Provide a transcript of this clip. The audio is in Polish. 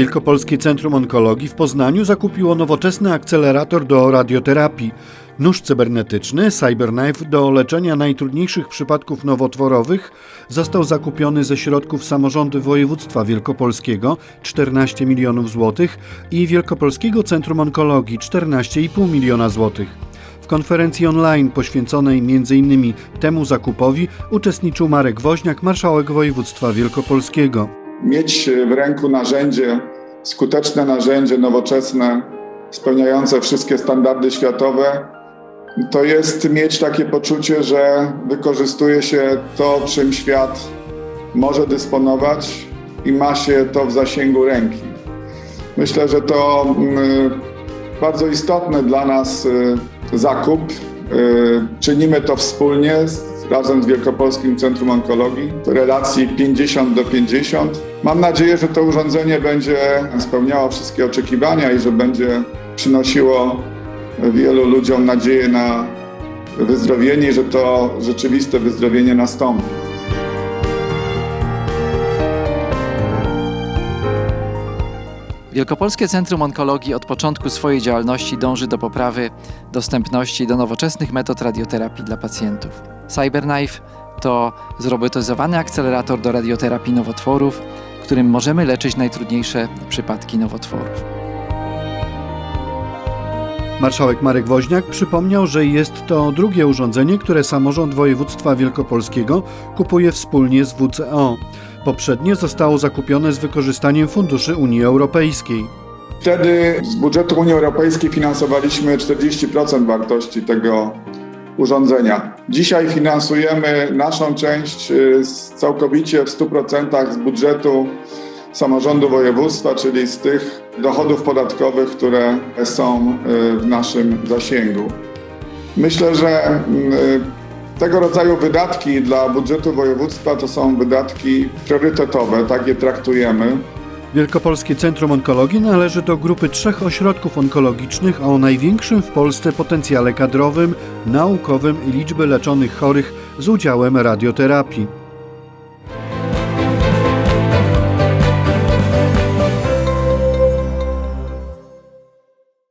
Wielkopolskie Centrum Onkologii w Poznaniu zakupiło nowoczesny akcelerator do radioterapii, nóż cybernetyczny CyberKnife do leczenia najtrudniejszych przypadków nowotworowych został zakupiony ze środków samorządu województwa wielkopolskiego 14 milionów złotych i Wielkopolskiego Centrum Onkologii 14,5 miliona złotych. Konferencji online poświęconej m.in. temu zakupowi uczestniczył Marek Woźniak, marszałek województwa wielkopolskiego. Mieć w ręku narzędzie, skuteczne narzędzie, nowoczesne, spełniające wszystkie standardy światowe, to jest mieć takie poczucie, że wykorzystuje się to, czym świat może dysponować i ma się to w zasięgu ręki. Myślę, że to mm, bardzo istotny dla nas y, zakup. Y, Czynimy to wspólnie razem z Wielkopolskim Centrum Onkologii w relacji 50 do 50. Mam nadzieję, że to urządzenie będzie spełniało wszystkie oczekiwania i że będzie przynosiło wielu ludziom nadzieję na wyzdrowienie że to rzeczywiste wyzdrowienie nastąpi. Wielkopolskie Centrum Onkologii od początku swojej działalności dąży do poprawy dostępności do nowoczesnych metod radioterapii dla pacjentów. CyberKnife to zrobotyzowany akcelerator do radioterapii nowotworów, którym możemy leczyć najtrudniejsze przypadki nowotworów. Marszałek Marek Woźniak przypomniał, że jest to drugie urządzenie, które samorząd województwa wielkopolskiego kupuje wspólnie z WCO. Poprzednie zostało zakupione z wykorzystaniem funduszy Unii Europejskiej. Wtedy z budżetu Unii Europejskiej finansowaliśmy 40% wartości tego urządzenia. Dzisiaj finansujemy naszą część y, całkowicie w 100% z budżetu samorządu województwa, czyli z tych dochodów podatkowych, które są y, w naszym zasięgu. Myślę, że y, tego rodzaju wydatki dla budżetu województwa to są wydatki priorytetowe, tak je traktujemy. Wielkopolskie Centrum Onkologii należy do grupy trzech ośrodków onkologicznych o największym w Polsce potencjale kadrowym, naukowym i liczby leczonych chorych z udziałem radioterapii.